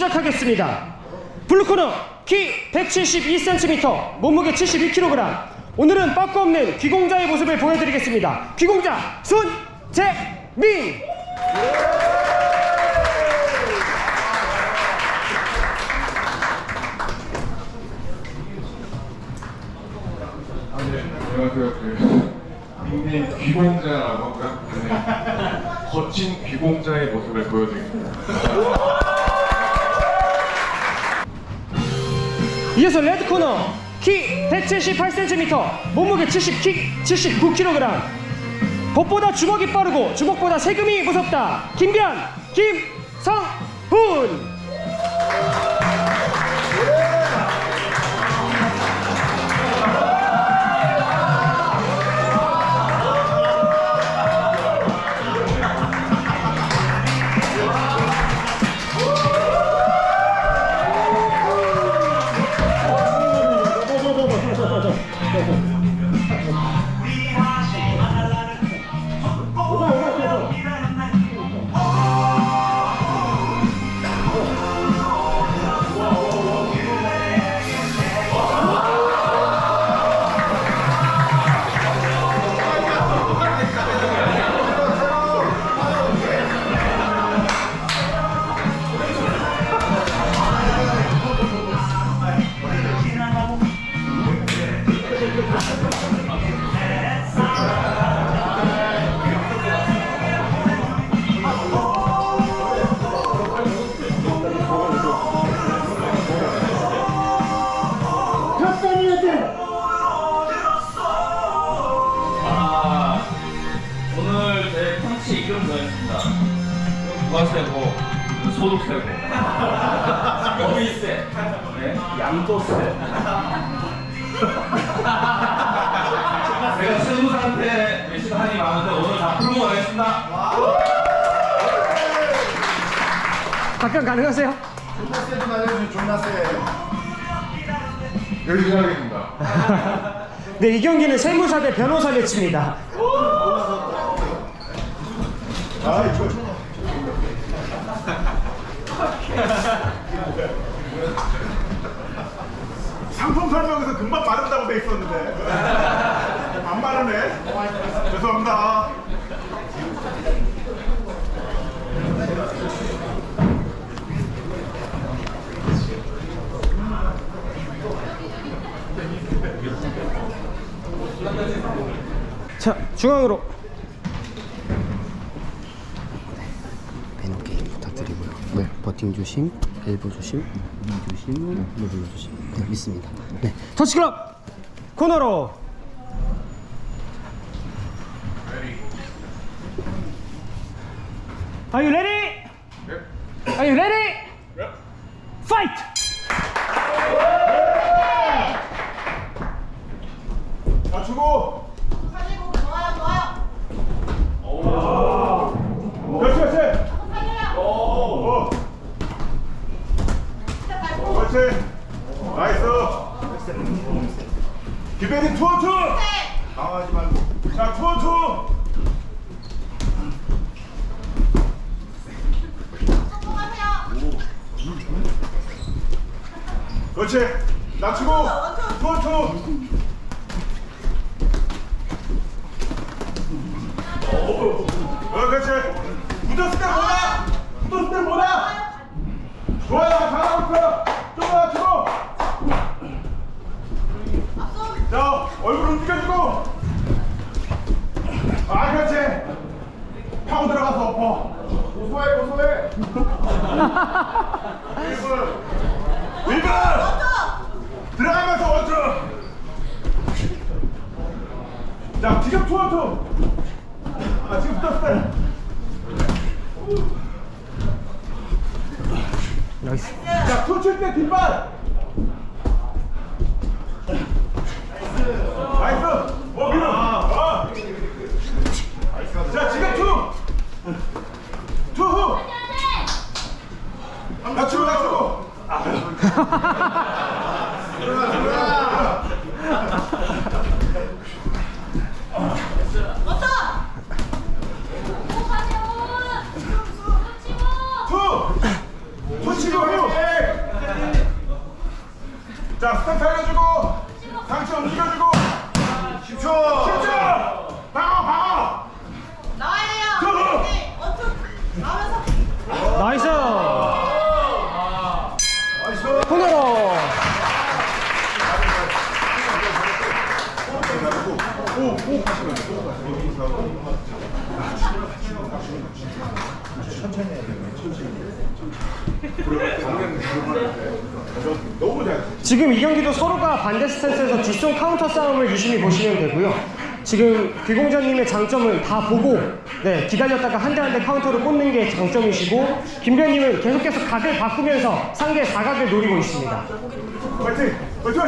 시작하겠습니다. 블루코너 키 172cm, 몸무게 72kg. 오늘은 빠꾸 없는 귀공자의 모습을 보여드리겠습니다. 귀공자 손재민. 닉네임 귀공자라고 하고요. 네. 거친 귀공자의 모습을 보여드리겠습니다. 이어서 레드 코너 키 178cm, 몸무게 70키 79kg. 법보다 주먹이 빠르고 주먹보다 세금이 무섭다. 김변 김성훈. 제 펀치 이름 정했습니다. 부가세고, 소득세고, 여기세, 네? 양도세. 제가 세무사한테 몇십 한이 많은데 오늘 다 풀고 가겠습니다. 답변 가능하세요? 열심히 하겠습니다. 네, 이 경기는 세무사 대 변호사 매치입니다. 상품 설명에서 금방 마른다고 돼 있었는데. 안 마르네. 죄송합니다. 자, 중앙으로. 배너 게임 부탁드리고요. 네, 버 팅 조심, 엘보 조심, 니 조심, 로블러 조심. 네, 있습니다. 네, 터치클럽 코너로. Are you ready? Are you ready? Fight! 낮추고 그렇지 그렇지 어. 그렇지 나이스 기베리 투어투 당하지 말고 자 투어투 그렇지 낮추고 투어투 어, 그렇지. 묻었을 때 뭐야? 묻었을 때 뭐야? 좋아요, 잘하고 있어. 좀 낮추고. 자, 얼굴 움직여주고. 아, 그렇지. 파고 들어가서 엎어. 고소해, 고소해. 1분. 1분. 들어가면서 원투. 자, 지금 투어투. 아 지금 붙었어요. 나이스. 자, 투칠때 뒷발. 너무 잘 지금 이 경기도 서로가 반대 스탠스에서 뒷손 카운터 싸움을 유심히 보시면 되고요. 지금 귀공자님의 장점을 다 보고 네, 기다렸다가 한 대 한 대 카운터를 꽂는 게 장점이시고 김변님은 계속해서 각을 바꾸면서 상대의 사각을 노리고 있습니다. 파이팅! 파이팅!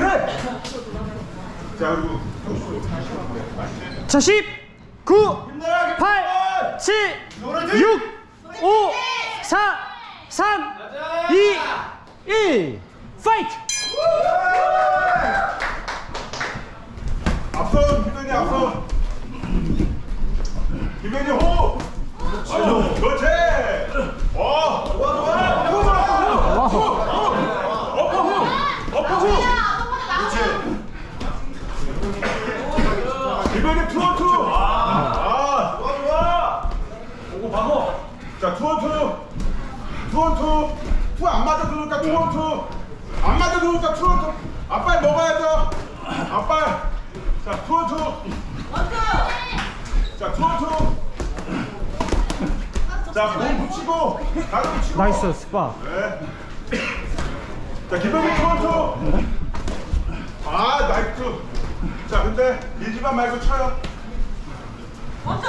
자 그리고 자, 10, 9, 8, 7, 6, 5, 4, 3, 2, 1, 파이트! 앞선 김현이 앞선. 김현이 호! 아유 그렇지 어 좋아 좋아 후 와우. 어퍼 후 어퍼 후 김현이 투원투 아 좋아 좋아 오고 방어 자 투원투. 투원투. 투안 맞아 들어오니까 투원투. 안 맞아 들어오니까 투원투. 앞발 먹어야죠. 앞발 자 투원투. 원투. 자 투원투. 자 몸 붙이고 다리 붙이고. 나이스, 스파. 네. 자 김병민 투원투. 아 나이스. 자 근데 밀지만 말고 쳐요. 원투.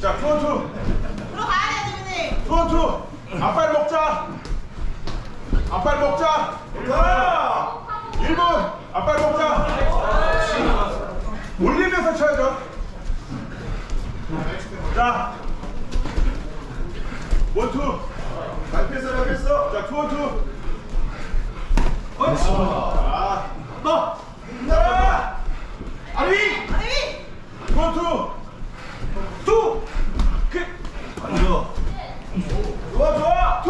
자 투원투 들어가야 돼요, 대표님. 투원투 앞발 먹자. 앞발 먹자. 자 1분 앞발 먹자. 올리면서 쳐야죠. 자 원투. 잘 뺐어 잘 뺐어 자 투원투. 자, 너 자, 아리 아니. 투원투 투 그, 좋아 좋아 투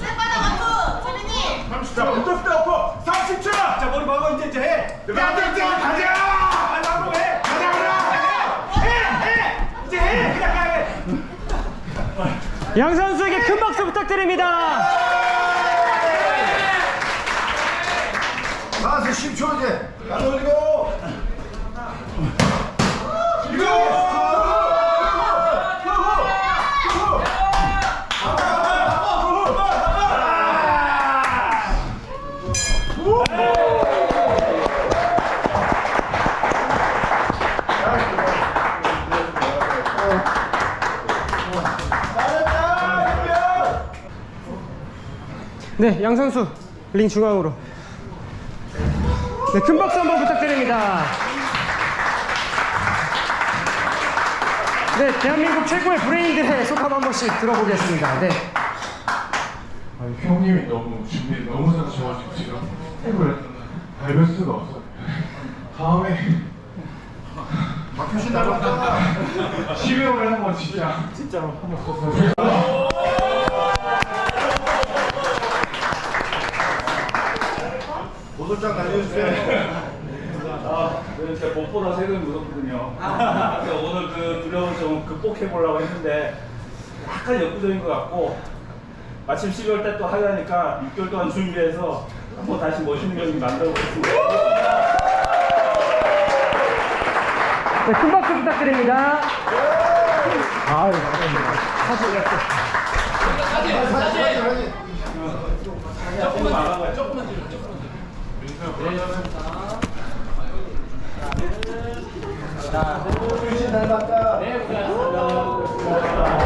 세 빠져, 원투. 대표님. 자, 붙었을 때 엎어 30초! 자, 머리 막아 이제 이제 해! 야, 이제 이제 가자! 빨리 하고 해! 가자, 가자! 해! 해! 이제 해! 그냥 해! 양 선수에게 큰 박수 부탁드립니다. 나한테 10초 이제! 안 올리고! 네, 양 선수 링 중앙으로. 네, 큰 박수 한번 부탁드립니다. 네, 대한민국 최고의 브레인들의 소감 한 번씩 들어보겠습니다. 네. 아니 형님이 너무 준비 너무 잘하셔가지고 제가 탭을 밟을 수가 없어요. 다음에 바뀌신다고 12월에 한번 진짜 진짜로 한번 보도장 날려주세요. 아, 네, 제 목보다 세금이 무섭거든요. 그래서 오늘 그 두려움을 좀 극복해 보려고 했는데 약간 역부족인 것 같고 마침 12월 달또 하려니까 6개월 동안 준비해서 한번 다시 멋있는 경기 만들어 보겠습니다. 네, 큰 박수 부탁드립니다. 아유, 감사합니다. 사진 이렇게. 조금만 나가봐요. 조금 자, 네, 감사합니다.